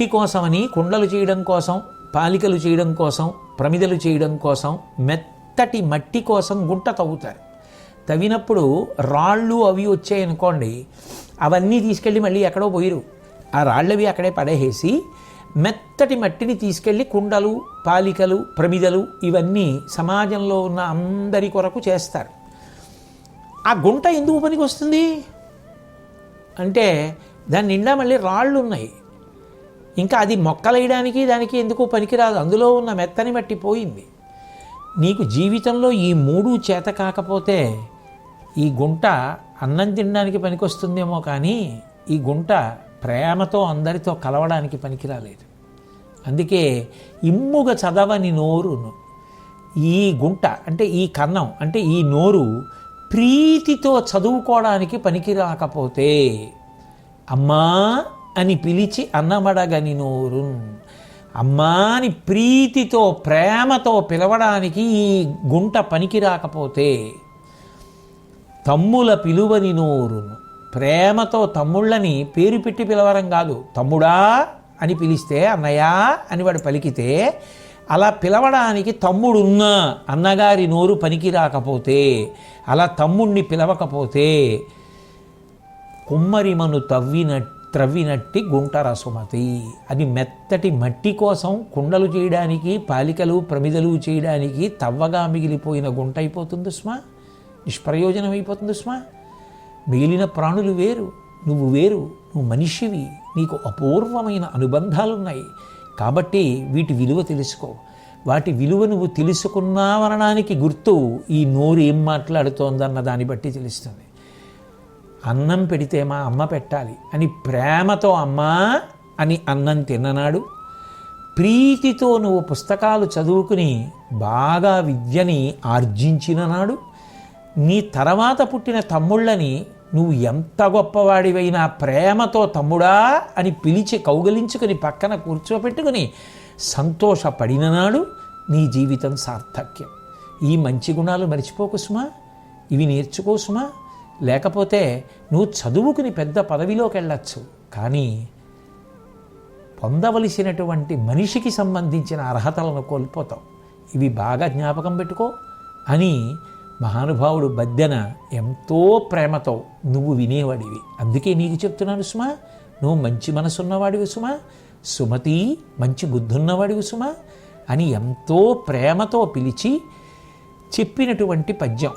మట్టి కోసమని కుండలు చేయడం కోసం పాలికలు చేయడం కోసం ప్రమిదలు చేయడం కోసం మెత్తటి మట్టి కోసం గుంట తవ్వుతారు. తవ్వినప్పుడు రాళ్ళు అవి వచ్చాయనుకోండి అవన్నీ తీసుకెళ్ళి మళ్ళీ ఎక్కడో పోయిరు. ఆ రాళ్ళవి అక్కడే పడేసి మెత్తటి మట్టిని తీసుకెళ్ళి కుండలు పాలికలు ప్రమిదలు ఇవన్నీ సమాజంలో ఉన్న అందరి కొరకు చేస్తారు. ఆ గుంట ఎందుకు పనికి వస్తుంది అంటే దాని నిండా మళ్ళీ రాళ్ళు ఉన్నాయి. ఇంకా అది మొక్కలేయడానికి దానికి ఎందుకు పనికిరాదు? అందులో ఉన్న మెత్తని మట్టి పోయింది. నీకు జీవితంలో ఈ మూడు చేత కాకపోతే ఈ గుంట అన్నం తినడానికి పనికొస్తుందేమో కానీ ఈ గుంట ప్రేమతో అందరితో కలవడానికి పనికిరాలేదు. అందుకే ఇమ్ముగ చదవని నోరును ఈ గుంట అంటే ఈ కన్నం అంటే ఈ నోరు ప్రీతితో చదువుకోవడానికి పనికి రాకపోతే అమ్మా అని పిలిచి అన్నమడగని నోరు అమ్మా అని ప్రీతితో ప్రేమతో పిలవడానికి ఈ గుంట పనికి రాకపోతే తమ్ముల పిలువని నోరును ప్రేమతో తమ్ముళ్ళని పేరు పెట్టి పిలవరం కాదు. తమ్ముడా అని పిలిస్తే అన్నయ్య అని వాడు పలికితే అలా పిలవడానికి తమ్ముడున్న అన్నగారి నోరు పనికి రాకపోతే అలా తమ్ముణ్ణి పిలవకపోతే కుమ్మరిమను తవ్వినట్టు త్రవ్వినట్టి గుంటరసుమతి అది మెత్తటి మట్టి కోసం కుండలు చేయడానికి పాలికలు ప్రమిదలు చేయడానికి తవ్వగా మిగిలిపోయిన గుంట అయిపోతుంది స్మా. నిష్ప్రయోజనం అయిపోతుంది స్మా. మిగిలిన ప్రాణులు వేరు నువ్వు వేరు నువ్వు మనిషివి నీకు అపూర్వమైన అనుబంధాలున్నాయి. కాబట్టి వీటి విలువ తెలుసుకో. వాటి విలువ నువ్వు తెలుసుకున్నావనడానికి గుర్తు ఈ నోరు ఏం మాట్లాడుతోందన్న దాన్ని బట్టి తెలుస్తుంది. అన్నం పెడితే మా అమ్మ పెట్టాలి అని ప్రేమతో అమ్మా అని అన్నం తిన్ననాడు. ప్రీతితో నువ్వు పుస్తకాలు చదువుకుని బాగా విద్యని ఆర్జించిన నాడు నీ తర్వాత పుట్టిన తమ్ముళ్ళని నువ్వు ఎంత గొప్పవాడివైనా ప్రేమతో తమ్ముడా అని పిలిచి కౌగలించుకుని పక్కన కూర్చోపెట్టుకుని సంతోషపడిన నాడు నీ జీవితం సార్థక్యం. ఈ మంచి గుణాలు మర్చిపోకుసుమా ఇవి నేర్చుకోసుమా లేకపోతే నువ్వు చదువుకుని పెద్ద పదవిలోకి వెళ్ళచ్చు. కానీ పొందవలసినటువంటి మనిషికి సంబంధించిన అర్హతలను కోల్పోతావు. ఇవి బాగా జ్ఞాపకం పెట్టుకో అని మహానుభావుడు బద్దెన ఎంతో ప్రేమతో నువ్వు వినేవాడివి. అందుకే నీకు చెప్తున్నాను సుమా నువ్వు మంచి మనసున్నవాడివి సుమా సుమతి మంచి బుద్ధున్నవాడివి సుమా అని ఎంతో ప్రేమతో పిలిచి చెప్పినటువంటి పద్యం.